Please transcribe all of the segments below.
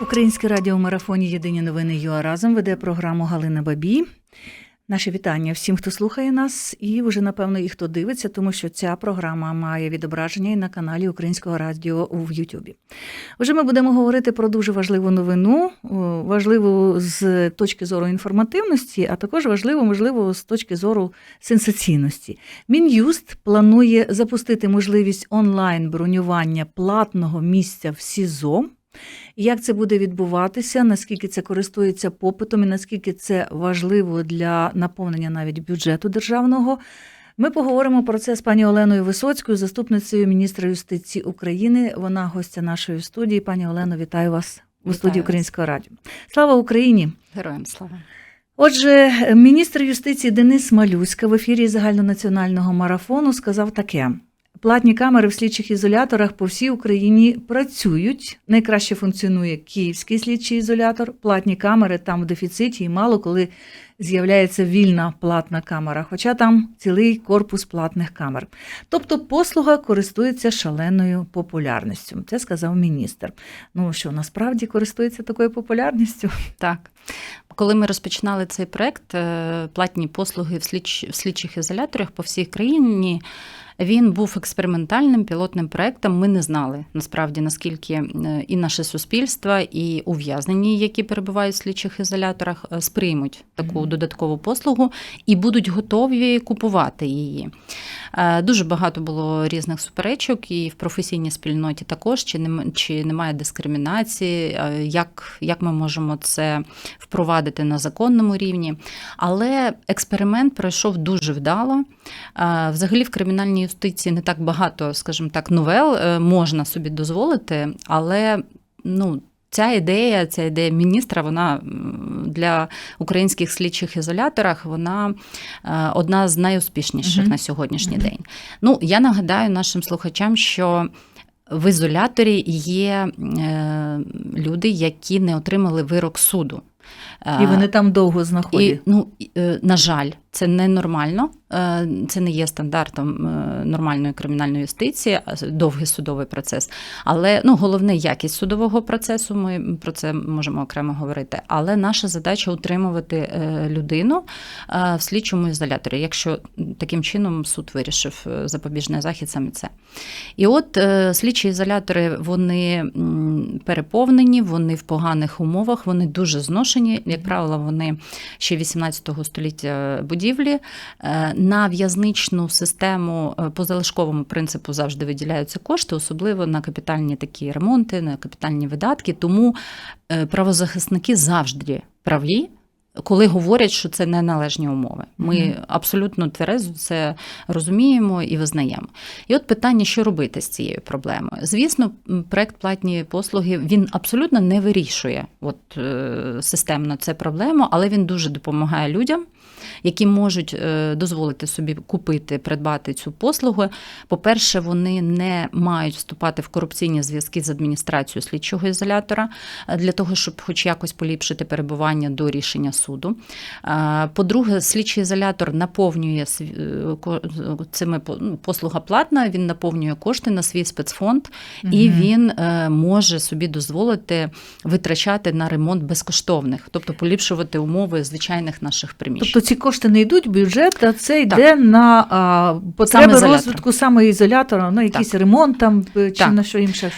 Українське радіо в марафоні Єдині новини ЮА разом веде програму Галина Бабій. Наші вітання всім, хто слухає нас, і вже напевно і хто дивиться, тому що ця програма має відображення і на каналі Українського радіо в Ютубі. Вже ми будемо говорити про дуже важливу новину, важливу з точки зору інформативності, а також важливу, можливо, з точки зору сенсаційності. Мін'юст планує запустити можливість онлайн бронювання платного місця в СІЗО. Як це буде відбуватися, наскільки це користується попитом і наскільки це важливо для наповнення навіть бюджету державного? Ми поговоримо про це з пані Оленою Висоцькою, заступницею міністра юстиції України. Вона гостя нашої студії. Пані Олено, вітаю вас у студії. Українського радіо. Слава Україні! Героям слава. Отже, міністр юстиції Денис Малюська в ефірі загальнонаціонального марафону сказав таке: платні камери в слідчих ізоляторах по всій Україні працюють. Найкраще функціонує київський слідчий ізолятор. Платні камери там в дефіциті і мало коли з'являється вільна платна камера, хоча там цілий корпус платних камер. Тобто послуга користується шаленою популярністю. Це сказав міністр. Ну що насправді користується такою популярністю? Так. Коли ми розпочинали цей проект, е, платні послуги в, слідчих ізоляторах по всій країні. Він був експериментальним пілотним проектом. Ми не знали насправді наскільки е, і наше суспільство, і ув'язнені, які перебувають в слідчих ізоляторах, е, сприймуть таку додаткову послугу і будуть готові купувати її. Е, Дуже багато було різних суперечок, і в професійній спільноті також чи нем- чи немає дискримінації, як, як ми можемо це впровадити на законному рівні. Але експеримент пройшов дуже вдало. Взагалі в кримінальній юстиції не так багато, скажімо так, новел е, можна собі дозволити, але ну. Ця ідея, ця ідея міністра, вона для українських слідчих ізоляторах вона е, одна з найуспішніших Мгм. на сьогоднішній Мгм. день. Ну, я нагадаю нашим слухачам, що в ізоляторі є е, люди, які не отримали вирок суду. І вони там довго і, знаходять. ну, і, е, на жаль, це ненормально. Е, Це не є стандартом е, нормальної кримінальної юстиції, довгий судовий процес. Але ну, головне якість судового процесу. Ми про це можемо окремо говорити. Але наша задача утримувати е, людину в слідчому ізоляторі, якщо таким чином суд вирішив запобіжний захід саме це. І от слідчі ізолятори вони переповнені, вони в поганих умовах, вони дуже зношені. Як правило, вони ще 18 століття будівлі. Е, На в'язничну систему е, по залишковому принципу завжди виділяються кошти, особливо на капітальні такі ремонти, на капітальні видатки. Тому е, правозахисники завжди праві. Коли говорять, що це неналежні умови, ми Мгм. абсолютно тверезо це розуміємо і визнаємо. І от питання, що робити з цією проблемою. Звісно, проект платні послуги він абсолютно не вирішує от, е, системно цю проблему, але він дуже допомагає людям, які можуть е, дозволити собі купити, придбати цю послугу. По-перше, вони не мають вступати в корупційні зв'язки з адміністрацією слідчого ізолятора е, для того, щоб хоч якось поліпшити перебування до рішення суду. Е, По-друге, слідчий ізолятор наповнює е, цими ну, послуга платна, він наповнює кошти на свій спецфонд, і він е, може собі дозволити витрачати на ремонт безкоштовних, тобто поліпшувати умови звичайних наших приміщень. Тобто ці кошти не йдуть в бюджет, а це йде на а, потреби розвитку саме ізолятора, на якийсь ремонт там е, чи Так. на що інше.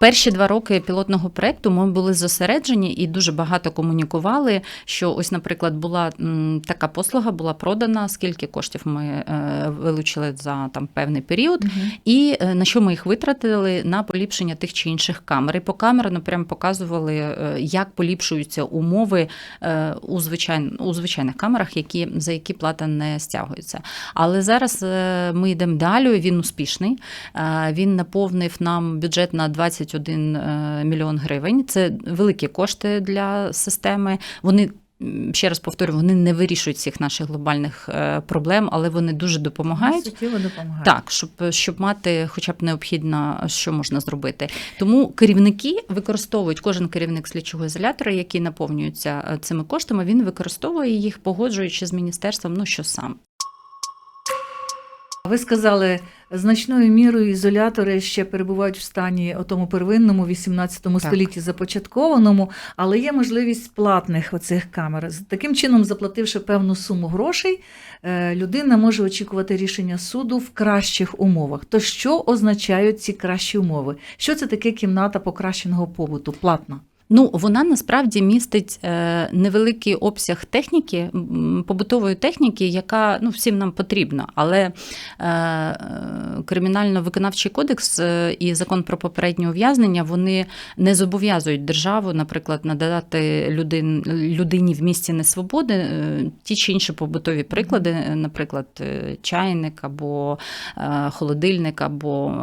Перші два роки пілотного проекту ми були зосереджені і дуже багато комунікували. Що ось, наприклад, була така послуга, була продана, скільки коштів ми е, вилучили за там певний період, і е, на що ми їх витратили на поліпшення тих чи інших камер. І по камерам прямо показували, е, як поліпшуються умови у, звичайн, у звичайних камерах, які, за які плата не стягується. Але зараз ми йдемо далі. Він успішний. Він наповнив нам бюджет на 21 е, мільйон гривень. Це великі кошти для системи. Вони ще раз повторю, вони не вирішують всіх наших глобальних е, проблем, але вони дуже допомагають. Суттєво допомагають. Так, щоб, щоб мати хоча б необхідно, що можна зробити. Тому керівники використовують кожен керівник слідчого ізолятора, який наповнюється е, цими коштами, він використовує їх, погоджуючи з міністерством, ну що сам. Ви сказали, значною мірою ізолятори ще перебувають в стані отому первинному 18 Так. столітті започаткованому, але є можливість платних оцих камер. Таким чином, заплативши певну суму грошей, е, людина може очікувати рішення суду в кращих умовах. То що означають ці кращі умови? Що це таке кімната покращеного побуту? Платна? Ну, вона насправді містить е, невеликий обсяг техніки, побутової техніки, яка ну, всім нам потрібна. Але е, кримінально-виконавчий кодекс е, і закон про попереднє ув'язнення вони не зобов'язують державу, наприклад, надати людин, людині в місці несвободи ті чи інші побутові приклади, наприклад, чайник або холодильник, або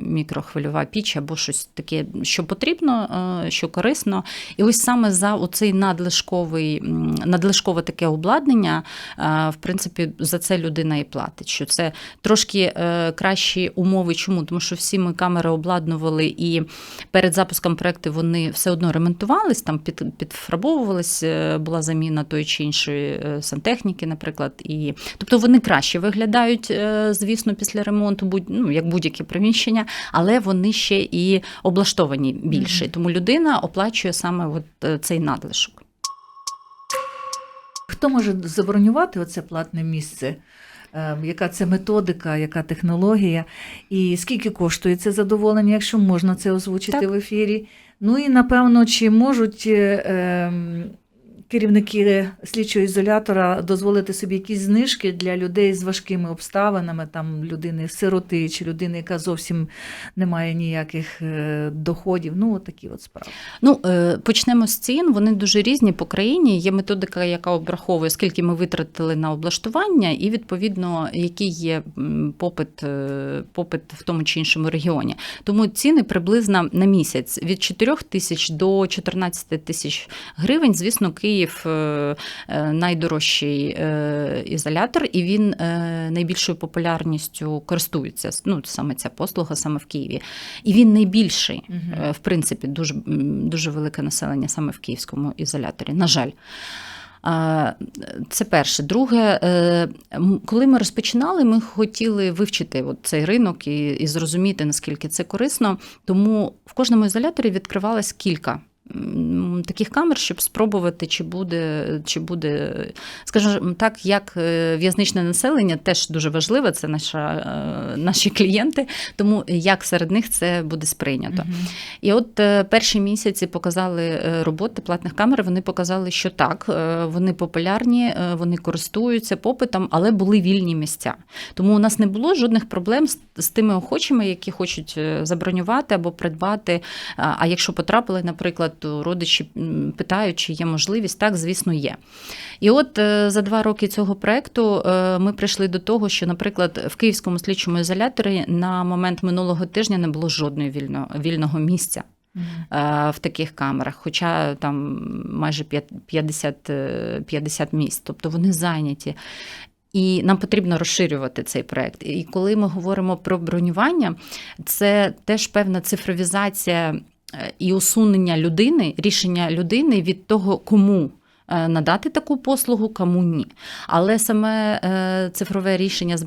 мікрохвильова піч, або щось таке, що потрібно, що корисно. І ось саме за оцей надлишковий, надлишкове таке обладнання, е, в принципі, за це людина і платить. Що це трошки е, кращі умови. Чому? Тому що всі ми камери обладнували, і перед запуском проекту вони все одно ремонтувались, там під, підфарбовувались, е, була заміна тої чи іншої сантехніки, наприклад. І, тобто вони краще виглядають, звісно, після ремонту, будь, ну, як будь-які приміщення, але вони ще і облаштовані більше. Тому людина оплачує саме от е, цей надлишок. Хто може забронювати оце платне місце? Е, Яка це методика, яка технологія, і скільки коштує це задоволення, якщо можна це озвучити Так. в ефірі? Ну і напевно, чи можуть е, ем, керівники слідчого ізолятора дозволити собі якісь знижки для людей з важкими обставинами, там людини сироти чи людини, яка зовсім не має ніяких е, доходів? Ну, такі от справи. Ну, е, почнемо з цін. Вони дуже різні по країні. Є методика, яка обраховує, скільки ми витратили на облаштування, і відповідно, який є попит, е, попит в тому чи іншому регіоні. Тому ціни приблизно на місяць від 4 тисяч до 14 тисяч гривень. Звісно, Київ е, е, найдорожчий е, ізолятор, і він найбільшою популярністю користується. Ну, саме ця послуга, саме в Києві. І він найбільший. В принципі, дуже, дуже велике населення саме в київському ізоляторі. На жаль. Це перше. Друге, коли ми розпочинали, ми хотіли вивчити от цей ринок і, і зрозуміти, наскільки це корисно. Тому в кожному ізоляторі відкривалось кілька. Таких камер, щоб спробувати, чи буде, чи буде, скажімо так, як е, в'язничне населення теж дуже важливе, це наша, е, наші клієнти, тому як серед них це буде сприйнято. Мгм. І от е, перші місяці показали роботи платних камер. Вони показали, що так, вони популярні, вони користуються попитом, але були вільні місця. Тому у нас не було жодних проблем з, з тими охочими, які хочуть забронювати або придбати. А якщо потрапили, наприклад, то родичі питають, чи є можливість, так, звісно, є. І от е, за два роки цього проекту е, ми прийшли до того, що, наприклад, в Київському слідчому ізоляторі на момент минулого тижня не було жодного вільного, вільного місця е, в таких камерах, хоча там майже 50, е, 50 місць, тобто вони зайняті. І нам потрібно розширювати цей проект. І коли ми говоримо про бронювання, це теж певна цифровізація е, і усунення людини, рішення людини від того, кому. Е, Надати таку послугу, кому ні. Але саме е, цифрове рішення з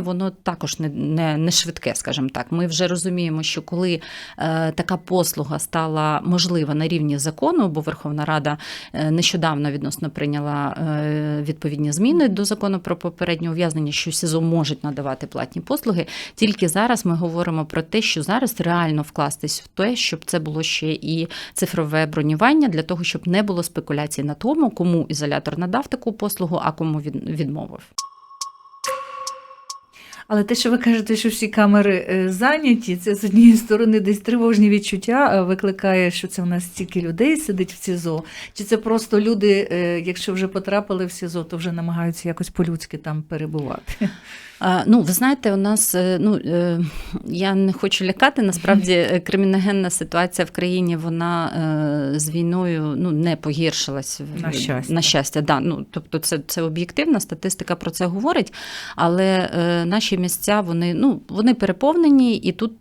воно також не, не, не швидке, скажімо так. Ми вже розуміємо, що коли е, така послуга стала можлива на рівні закону, бо Верховна Рада нещодавно відносно прийняла відповідні зміни до закону про попереднє ув'язнення, що СІЗО можуть надавати платні послуги. Тільки зараз ми говоримо про те, що зараз реально вкластись в те, щоб це було ще і цифрове бронювання для того, щоб не було спекуляцій на тому, кому ізолятор надав таку послугу, а кому від- відмовив. Але те, що ви кажете, що всі камери е, зайняті, це з однієї сторони десь тривожні відчуття е, викликає, що це в нас стільки людей сидить в СІЗО. Чи це просто люди, е, якщо вже потрапили в СІЗО, то вже намагаються якось по-людськи там перебувати? Ну, ви знаєте, у нас е, ну е, я не хочу лякати. Насправді е, криміногенна ситуація в країні вона з війною ну не погіршилась На щастя. На щастя, да. Ну тобто, це, це об'єктивна статистика про це говорить. Але наші місця вони ну вони переповнені, і тут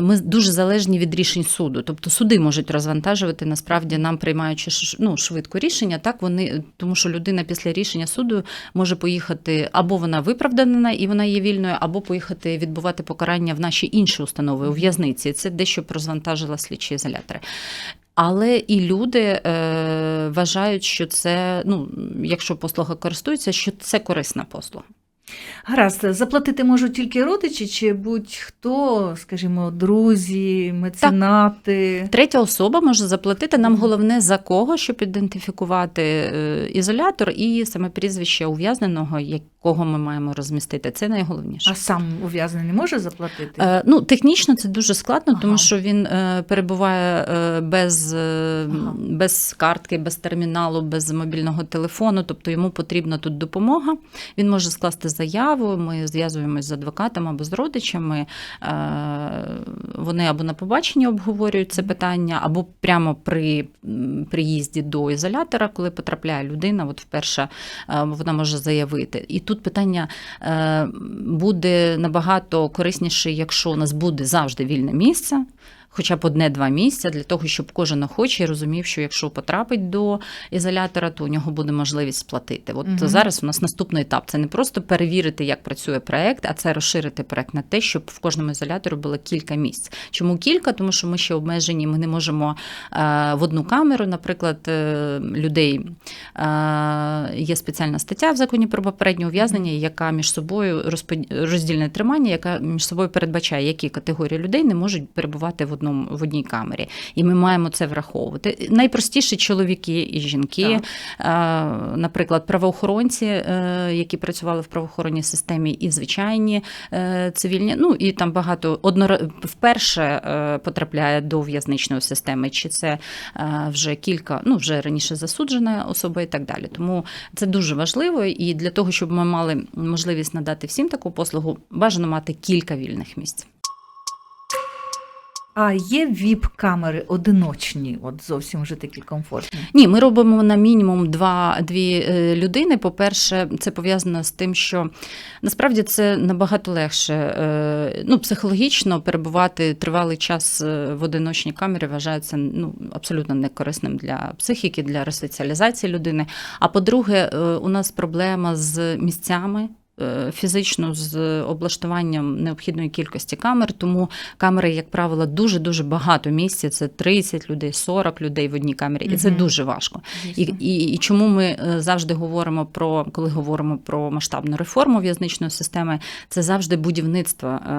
ми дуже залежні від рішень суду. Тобто суди можуть розвантажувати насправді нам приймаючи ну, швидко рішення. Так вони тому, що людина після рішення суду може поїхати або вона виправдає виправдана і вона є вільною, або поїхати відбувати покарання в наші інші установи у в'язниці. Це дещо розвантажило слідчі ізолятори. Але і люди е, вважають, що це, ну, якщо послуга користується, що це корисна послуга. Гаразд, заплатити можуть тільки родичі, чи будь-хто, скажімо, друзі, меценати. Третя особа може заплатити. Нам головне за кого, щоб ідентифікувати е, ізолятор і саме прізвище ув'язненого, якого ми маємо розмістити. Це найголовніше. А сам ув'язнений може заплатити? Е, Ну, технічно це дуже складно, Ага. тому що він е, перебуває е, без, е, Ага. без картки, без терміналу, без мобільного телефону. Тобто йому потрібна тут допомога. Він може скласти заяву. Ми зв'язуємось з адвокатом або з родичами. Е, Вони або на побаченні обговорюють це питання, або прямо при приїзді до ізолятора, коли потрапляє людина, от вперше е, вона може заявити. І тут питання е, буде набагато корисніше, якщо у нас буде завжди вільне місце. Хоча б одне-два місця для того, щоб кожен охочий розумів, що якщо потрапить до ізолятора, то у нього буде можливість сплатити. От Мгм. зараз у нас наступний етап. Це не просто перевірити, як працює проект, а це розширити проект на те, щоб в кожному ізоляторі було кілька місць. Чому кілька? Тому що ми ще обмежені. Ми не можемо е, в одну камеру, наприклад, е, людей е, є спеціальна стаття в законі про попереднє ув'язнення, яка між собою роздільне тримання, яка між собою передбачає, які категорії людей не можуть перебувати в одному в одній камері. І ми маємо це враховувати. Найпростіше чоловіки і жінки, Так. Е, наприклад, правоохоронці, е, які працювали в правоохоронній системі, і звичайні е, цивільні. Ну і там багато однора... вперше потрапляє до в'язничної системи, чи це вже кілька, ну вже раніше засуджена особа і так далі. Тому це дуже важливо. І для того, щоб ми мали можливість надати всім таку послугу, бажано мати кілька вільних місць. А є віп-камери одиночні, от зовсім вже такі комфортні. Ні, ми робимо на мінімум два дві е, людини. По-перше, це пов'язано з тим, що насправді це набагато легше. е, Ну, психологічно перебувати тривалий час е, в одиночній камері вважається ну, абсолютно некорисним для психіки, для ресоціалізації людини. А по-друге, у нас проблема з місцями. Е, Фізично з облаштуванням необхідної кількості камер, тому камери, як правило, дуже дуже багато місця. Це 30 людей, 40 людей в одній камері, і це дуже важко. І, і, і чому ми е, завжди говоримо про, коли говоримо про масштабну реформу в'язничної системи, це завжди будівництво е,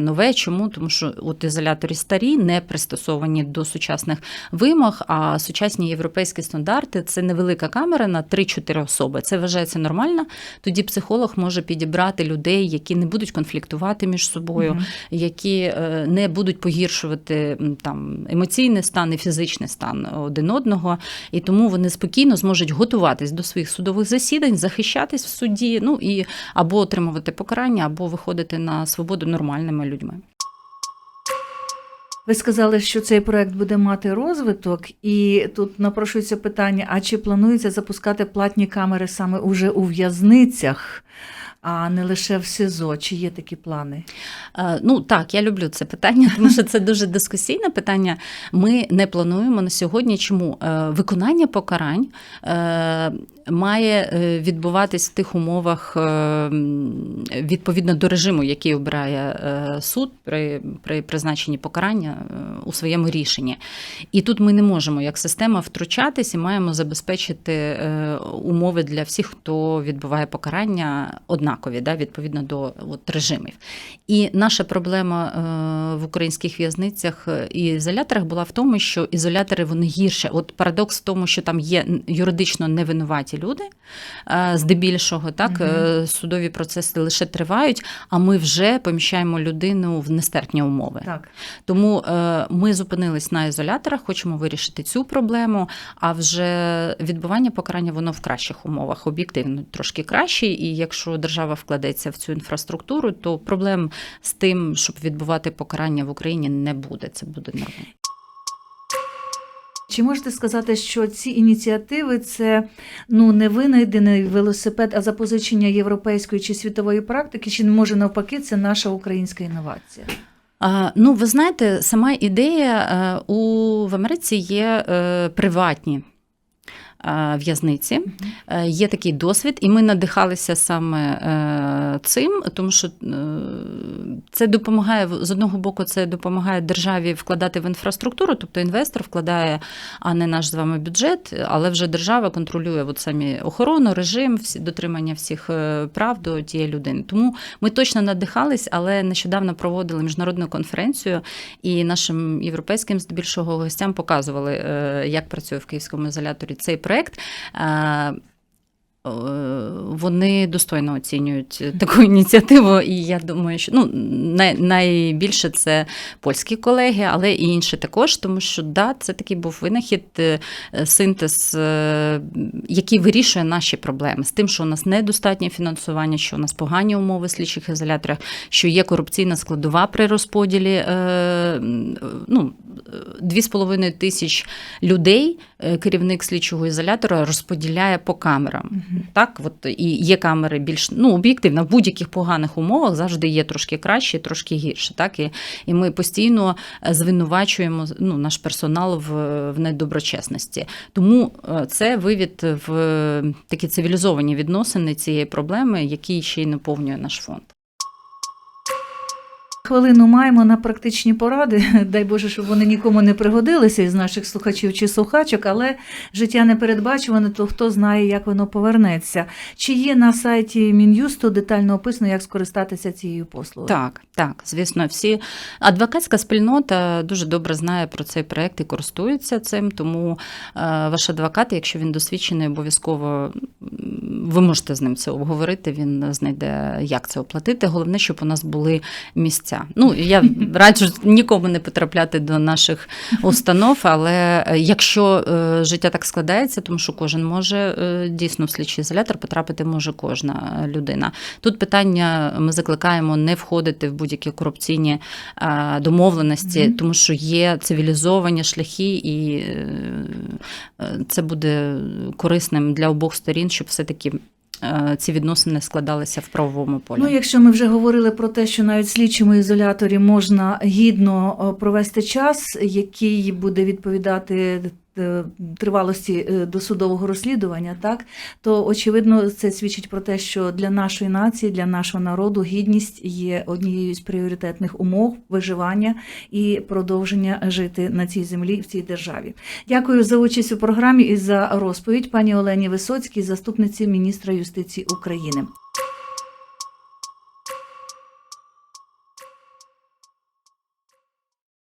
нове. Чому? Тому що от ізолятори старі, не пристосовані до сучасних вимог, а сучасні європейські стандарти це невелика камера на 3-4 особи. Це вважається нормально. Тоді психолог може підібрати людей, які не будуть конфліктувати між собою, які е, не будуть погіршувати там емоційний стан і фізичний стан один одного, і тому вони спокійно зможуть готуватись до своїх судових засідань, захищатись в суді, ну і або отримувати покарання, або виходити на свободу нормальними людьми. Ви сказали, що цей проект буде мати розвиток, і тут напрошується питання: а чи планується запускати платні камери саме уже у в'язницях, а не лише в СИЗО? Чи є такі плани? Е, Ну так, я люблю це питання, тому що це дуже дискусійне питання. Ми не плануємо на сьогодні. Чому Е, виконання покарань е, має відбуватись в тих умовах відповідно до режиму, який обирає суд при, при призначенні покарання у своєму рішенні. І тут ми не можемо як система втручатись і маємо забезпечити умови для всіх, хто відбуває покарання однакові, да, відповідно до от, режимів. І наша проблема е, в українських в'язницях е, і ізоляторах була в тому, що ізолятори вони гірше. От парадокс в тому, що там є юридично невинуваті люди, е, здебільшого, так е, судові процеси лише тривають, а ми вже поміщаємо людину в нестерпні умови. Так. Тому е, ми зупинились на ізоляторах, хочемо вирішити цю проблему. А вже відбування покарання воно в кращих умовах, об'єктивно трошки краще. І якщо держава вкладеться в цю інфраструктуру, то проблем з тим, щоб відбувати покарання в Україні, не буде. Це буде нормально. Чи можете сказати, що ці ініціативи це ну не винайдений велосипед, а запозичення європейської чи світової практики, чи може навпаки, це наша українська інновація? Ну, ви знаєте, сама ідея е, у в Америці є е, приватні. Е, в'язниці. Е, Є такий досвід, і ми надихалися саме е, цим, тому що це допомагає з одного боку, це допомагає державі вкладати в інфраструктуру, тобто інвестор вкладає, а не наш з вами бюджет, але вже держава контролює от самі охорону, режим, дотримання всіх прав до тієї людини. Тому ми точно надихались, але нещодавно проводили міжнародну конференцію, і нашим європейським здебільшого гостям показували, як працює в київському ізоляторі цей проект. Е, Вони достойно оцінюють таку ініціативу, і я думаю, що ну най, найбільше це польські колеги, але і інші також, тому що да, це такий був винахід, е, синтез, е, який вирішує наші проблеми з тим, що у нас недостатнє фінансування, що у нас погані умови в слідчих ізоляторах, що є корупційна складова при розподілі. е, Ну, 2,5 тисяч людей е, керівник слідчого ізолятора розподіляє по камерам. Так, от і є камери більш ну об'єктивно в будь-яких поганих умовах завжди є трошки краще, трошки гірше. Так і, і ми постійно е, звинувачуємо ну, наш персонал в, в недоброчесності. Тому е, це вивід в такі цивілізовані відносини цієї проблеми, які ще й наповнює наш фонд. Хвилину маємо на практичні поради. Дай Боже, щоб вони нікому не пригодилися із наших слухачів чи слухачок, але життя не передбачуване, то хто знає, як воно повернеться. Чи є на сайті Мін'юсту детально описано, як скористатися цією послугою? Так, так, звісно, всі адвокатська спільнота дуже добре знає про цей проект і користується цим. Тому е, ваш адвокат, якщо він досвідчений, обов'язково ви можете з ним це обговорити. Він знайде, як це оплатити. Головне, щоб у нас були місця. Ну я раджу нікому не потрапляти до наших установ, але е, якщо е, життя так складається, тому що кожен може е, дійсно в слідчий ізолятор потрапити може кожна людина. Тут питання ми закликаємо не входити в будь-які корупційні е, домовленості, Мгм. тому що є цивілізовані шляхи, і це буде корисним для обох сторін, щоб все-таки е, ці відносини складалися в правовому полі. Ну, якщо ми вже говорили про те, що навіть слідчому ізоляторі можна гідно е, провести час, який буде відповідати е, тривалості е, досудового розслідування, так то очевидно це свідчить про те, що для нашої нації, для нашого народу гідність є однією з пріоритетних умов виживання і продовження жити на цій землі в цій державі. Дякую за участь у програмі і за розповідь пані Олені Висоцькій, заступниці міністра юстиції України.